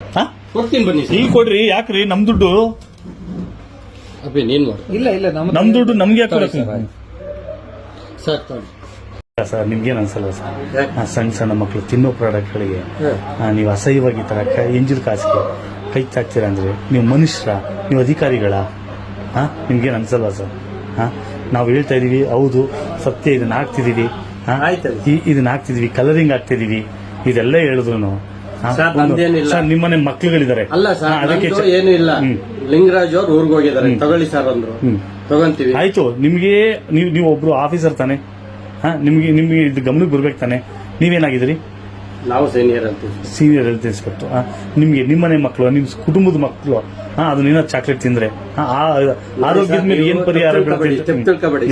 ಹಾ? ಕೊಡ್ತೀನಿ ಬನ್ನಿ ಸರ್. ಈಗ ಕೊಡ್ರಿ ಯಾಕ್ರಿ? ನಮ್ ದುಡ್ಡು. ಅಬ್ಬಿ ನೀನ್ ಮಾಡು. ಇಲ್ಲ ಇಲ್ಲ ನಮ್ಮ ನಮ್ ದುಡ್ಡು ನಮ್ಗೆ ಯಾಕೆ ಸರಿ, ಕೊಡಕ್ಕೆ ಸರ್. ಸರ್ ತಗೊಳ್ಳಿ ಸರ್ ನಿಮ್ಗೇನು ಅನ್ಸಲ್ಲ ಸರ್? ಆ ಸಣ್ಣ ಸಣ್ಣ ಮಕ್ಕಳು ತಿನ್ನೋ ಪ್ರಾಡಕ್ಟ್ಗಳಿಗೆ ಗಳಿಗೆ ನೀವು ಅಸಹ್ಯವಾಗಿ ತರ ಎಂಜಿಲ್ ಕಾಸಿಗೆ ಕೈ ತಾಕ್ತೀರ ಅಂದ್ರೆ ನೀವು ಮನುಷ್ಯರ ನೀವು ಅಧಿಕಾರಿಗಳ ಹಾ ನಿಮ್ಗೇನು ಅನ್ಸಲ್ವಾ ಸರ್? ಹಾ ನಾವು ಹೇಳ್ತಾ ಇದೀವಿ ಹೌದು ಸತ್ಯ ಇದನ್ನ ಹಾಕ್ತಿದೀವಿ ಹಾ ಆಯ್ತು. ಈ- ಇದನ್ನ ಹಾಕ್ತಿದೀವಿ ಕಲರಿಂಗ್ ಹಾಕ್ತಿದೀವಿ ಇದೆಲ್ಲ ಹೇಳಿದ್ರು ಸರ್, ನಮ್ದೇನಿಲ್ಲ. ಸರ್ ನಿಮ್ಮನೆ ಮಕ್ಳುಗಳಿದ್ದಾರೆ. ಅಲ್ಲ ಸರ್ ಅದಕ್ಕೆ ಏನು ಇಲ್ಲ. ಲಿಂಗರಾಜ್ ಅವ್ರು ಊರ್ಗ್ ಹೋಗಿದ್ದಾರೆ. ತಗೊಳ್ಳಿ ಸರ್ ಅಂದ್ರು. ತಗೊಂತೀವಿ. ಆಯ್ತು ನಿಮ್ಗೆ ನೀವು ನೀವು ಒಬ್ರು ಆಫೀಸರ್ ತಾನೆ. ಹಾ ನಿಮ್ಗೆ ನಿಮ್ಗೆ ಇದು ಗಮನಕ್ಕೆ ಬರ್ಬೇಕು ತಾನೆ. ನೀವೇನಾಗಿದ್ದೀರಿ? ನಾವು ಸೀನಿಯರ್ ಅಂತೀವಿ ಸೀನಿಯರ್ ಹೆಲ್ತ್ ಇನ್ಸ್ಪೆಕ್ಟರ್ ನಿಮ್ಗೆ ನಿಮ್ಮನೆ ಮಕ್ಕಳು ನಿಮ್ ಕುಟುಂಬದ ಮಕ್ಕಳು ಹಾ ಅದನ್ನ ಏನಾದ್ರು ಚಾಕ್ಲೇಟ್ ತಿಂದ್ರೆ ಆರೋಗ್ಯದ ಮೇಲೆ ಏನ್ ಪರಿಹಾರ ತಿಳ್ಕೊಬೇಡಿ,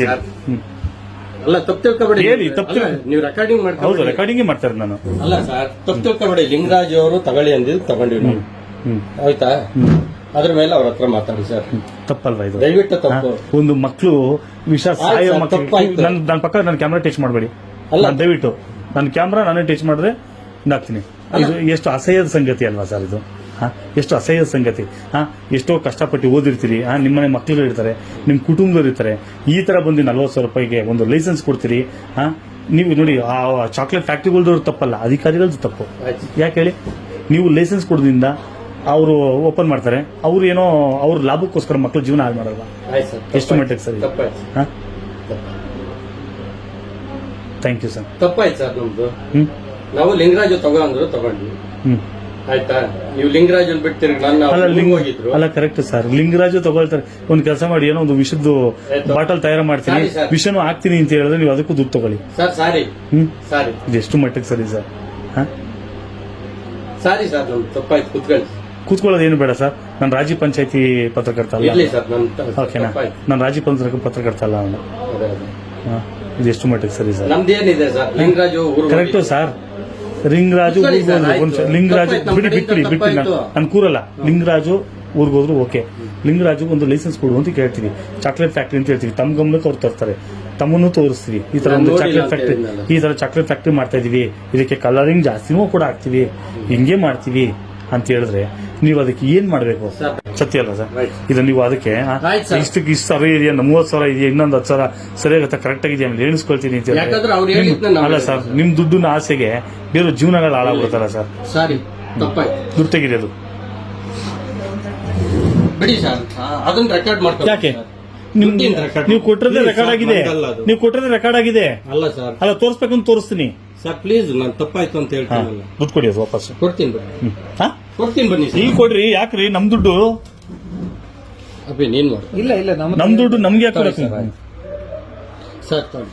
ಅಲ್ಲ ತಪ್ಪು ತಿಳ್ಕೊಬೇಡಿ. ಹೇಳಿ, ತಪ್ಪು ಅಲ್ಲ, ತಿಳ್ಕೊ- ನೀವು ರೆಕಾರ್ಡಿಂಗ್ ಹೌದು ಮಾಡ್ಕೊಂಡು ರೆಕಾರ್ಡಿಂಗ್ ಮಾಡ್ತಾರೆ ನಾನು. ಅಲ್ಲ ಸರ್ ತಪ್ಪು ತಿಳ್ಕೊಬೇಡಿ. ಲಿಂಗರಾಜ್ ಅವರು ತಗೊಳ್ಳಿ ಅಂದಿದ್ದು ತಗೊಂಡಿವಿ ನಾವು. ಹ್ಮ್ ಆಯ್ತಾ? ಅದ್ರ ಮೇಲೆ ಅವ್ರ ಹತ್ರ ಮಾತಾಡಿ ಸರ್. ತಪ್ಪಲ್ವಾ ಇದು? ದಯವಿಟ್ಟು ಹಾ, ತಪ್ಪು. ಒಂದು ಮಕ್ಕಳು ವಿಷ ಸಾಯೋ ಸರ್, ಮಕ್ಕಳು ತಪ್ಪಾಯ್ತು. ನನ್ನ ನನ್ನ ಪಕ್ಕ ನನ್ನ ಕ್ಯಾಮ್ರಾ ಟಚ್ ಮಾಡಬೇಡಿ. ಅಲ್ಲ. ನಾನು ದಯವಿಟ್ಟು. ನನ್ನ ಕ್ಯಾಮ್ರಾ ನಾನೇ ಟಚ್ ಮಾಡಿದ್ರೆ ಇದಾಗ್ತೀನಿ. ಇದು ಎಷ್ಟು ಅಸಹ್ಯದ ಸಂಗತಿ ಅಲ್ವಾ ಸರ್ ಇದು? ಹಾ? ಎಷ್ಟು ಅಸಹ್ಯ ಸಂಗತಿ. ಹಾಂ? ಎಷ್ಟೋ ಕಷ್ಟಪಟ್ಟು ಓದಿರ್ತೀರಿ. ಹಾಂ? ನಿಮ್ಮನೆ ಮಕ್ಕಳು ಇರ್ತಾರೆ. ನಿಮ್ಮ ಕುಟುಂಬದವ್ರು ಇರ್ತಾರೆ. ಈ ಥರ ಬಂದು ನಲ್ವತ್ತು ಸಾವಿರ ರೂಪಾಯಿಗೆ ಒಂದು ಲೈಸೆನ್ಸ್ ಕೊಡ್ತೀರಿ. ಹಾಂ? ನೀವು ನೋಡಿ ಆ ಚಾಕ್ಲೇಟ್ ಫ್ಯಾಕ್ಟ್ರಿಗಳ್ದವ್ರು ತಪ್ಪಲ್ಲ. ಅಧಿಕಾರಿಗಳದ್ದು ತಪ್ಪು. ಯಾಕೆ ಹೇಳಿ? ನೀವು ಲೈಸೆನ್ಸ್ ಕೊಡೋದ್ರಿಂದ ಅವರು ಓಪನ್ ಮಾಡ್ತಾರೆ. ಅವ್ರು ಏನೋ ಅವ್ರ ಲಾಭಕ್ಕೋಸ್ಕರ ಮಕ್ಕಳು ಜೀವನ ಹಾಳು ಮಾಡಲ್ಲ ಎಷ್ಟು ಮಟ್ಟಿಗೆ ಸರ್? ಹಾಂ? ಥ್ಯಾಂಕ್ ಯು ಸರ್ ತಪ್ಪಾಯ್ತು ಸರ್ ನಮ್ದು. ಹ್ಞೂ ನಾವು ಲಿಂಗರಾಜ್ ತಗೋ ಅಂದ್ರು ತಗೊಂಡ್ವಿ. ಹ್ಮ್. ಆಯ್ತಾ? ನೀವು ಲಿಂಗರಾಜನ್ ಬಿಡ್ತೀರಿ ನನ್ನ ಅಲ್ಲ ಲಿಂಗ ಹೋಗಿದ್ರು. ಅಲ್ಲ ಕರೆಕ್ಟ್ ಸರ್ ಲಿಂಗರಾಜು ತಗೊಳ್ತಾರೆ. ಒಂದು ಕೆಲಸ ಮಾಡಿ ಏನೋ ಒಂದು ವಿಷದ್ದು ಬಾಟಲ್ ತಯಾರು ಮಾಡ್ತೀನಿ. ವಿಷನು ಹಾಕ್ತೀನಿ ಅಂತ ಹೇಳಿದ್ರೆ ನೀವು ಅದಕ್ಕೂ ದುಡ್ಡು ತಗೊಳ್ಳಿ. Sir sorry. ಹ್ಮ್? ಸಾರಿ. ಇದು ಎಷ್ಟು ಮಟ್ಟಿಗೆ ಸರಿ ಸರ್ ಹಾ? ಸಾರಿ ಸರ್ ತಪ್ಪಾಯ್ತು ಕುತ್ಕೊಳ್ಳಿ. ಕೂತ್ಕೊಳ್ಳೋದು ಏನು ಬೇಡ ಸರ್ ನಾನು ರಾಜ್ಯ ಪಂಚಾಯತಿ ಪತ್ರಕರ್ತ ಅಲ್ಲ ಓಕೆನಾ ನಾನು ರಾಜ್ಯ ಪಂಚಾಯತ್ ಪತ್ರಕರ್ತ ಅಲ್ಲ ಅವನು. ಅದೇ, ಅದೇ. ಇದು ಎಷ್ಟು ಮಟ್ಟಿಗೆ ಸರಿ sir ನಮ್ದೇನಿದೆ sir Lingaraju correct sir Lingaraju ಒಂದು ಊರ್ಗ್. ಲಿಂಗರಾಜು ಬಿಡಿ ಬಿಟ್ಬಿಡಿ ಬಿಟ್ಬಿಡಿ ನಾನು ಕೂರಲ್ಲ. ಲಿಂಗರಾಜು ಊರಿಗೆ ಹೋದ್ರು ಓಕೆ. ಲಿಂಗರಾಜು ಒಂದು ಲೈಸೆನ್ಸ್ ಕೊಡು ಅಂತ ಕೇಳ್ತೀವಿ. ಚಾಕ್ಲೇಟ್ ಫ್ಯಾಕ್ಟ್ರಿ ಅಂತ ಹೇಳ್ತೀವಿ. ತಮ್ಮ ಗಮನಕ್ಕೆ ಅವ್ರು ತರ್ತಾರೆ. ತಮ್ಮನ್ನು ತೋರಿಸ್ತೀವಿ. ಈ ತರ ಒಂದು ಚಾಕ್ಲೇಟ್ ಫ್ಯಾಕ್ಟ್ರಿ. ಈ ತರ ಚಾಕ್ಲೇಟ್ ಫ್ಯಾಕ್ಟ್ರಿ ಮಾಡ್ತಾ ಇದೀವಿ. ಇದಕ್ಕೆ ಕಲರಿಂಗ್ ಜಾಸ್ತಿನೂ ಕೂಡ ಹಾಕ್ತಿವಿ. ಹಿಂಗೆ ಮಾಡ್ತೀವಿ ಅಂತ ಹೇಳಿದ್ರೆ ನೀವು ಅದಕ್ಕೆ ಏನ್ ಮಾಡ್ಬೇಕು. ಸತ್ಯ ಅಲ್ಲ ಸರ್. ಇದು ನೀವು ಅದಕ್ಕೆ. ಇಷ್ಟಕ್ಕೆ ಇಷ್ಟು ಸಾವಿರ ಇದೆಯಾ? ಮೂವತ್ತು ಸಾವಿರ ಇದೆಯಾ? ಇನ್ನೊಂದು ಹತ್ತು ಸಾವಿರ ಸರಿಯಾಗತ್ತ ಕರೆಕ್ಟ್ ಆಗಿದೆಯಾ ಆಮೇಲೆ ಎಣಿಸ್ಕೊಳ್ತೀನಿ ಅಂತ ಅಲ್ಲ ಸರ್ ನಿಮ್ ದುಡ್ಡಿನ ಆಸೆಗೆ ಬೇರೆ ಜೀವನಗಳು ಹಾಳಾಗ್ಬಿಡ್ತಾರ ಸರ್? ಸಾರಿ ದುಡ್ಡು ತೆಗಿದೆ ಅದು. ಬಿಡಿ ಸರ್ ಅದನ್ನ ರೆಕಾರ್ಡ್ ಮಾಡ್ಕೊಳ್ಳಿ ಯಾಕೆ? ನೀವು ಕೊಟ್ಟಿರೋದೇ ರೆಕಾರ್ಡ್ ಆಗಿದೆ. ನೀವು ಕೊಟ್ಟರೆ ರೆಕಾರ್ಡ್ ಆಗಿದೆ. ಅಲ್ಲ ಸರ್. ಅಲ್ಲ ತೋರಿಸ್ಬೇಕಂತ ತೋರಿಸ್ತೀನಿ. ಸರ್ ಪ್ಲೀಸ್ ನಾನು ತಪ್ಪಾಯ್ತು ಅಂತ ಹೇಳ್ತೀನಿ ದುಡ್ಡು ಕೊಡಿ ಅದು ವಾಪಸ್ ಕೊಡ್ತೀನಿ. ಹಾ? ಕೊಡ್ತೀನಿ ಬನ್ನಿ ಈಗ ಕೊಡ್ರಿ ಯಾಕ್ರಿ? ನಮ್ ದುಡ್ಡು? ಅಬ್ಬಿ ನೀನ್ ಮಾಡು. ಇಲ್ಲ ಇಲ್ಲ ನಮ್ಮ ನಮ್ ದುಡ್ಡು ನಮ್ಗೆ ಯಾಕೆ ಸರಿ, ಕೊಡಕ್ಕೆ. ಸರ್ ತಗೊಳ್ಳಿ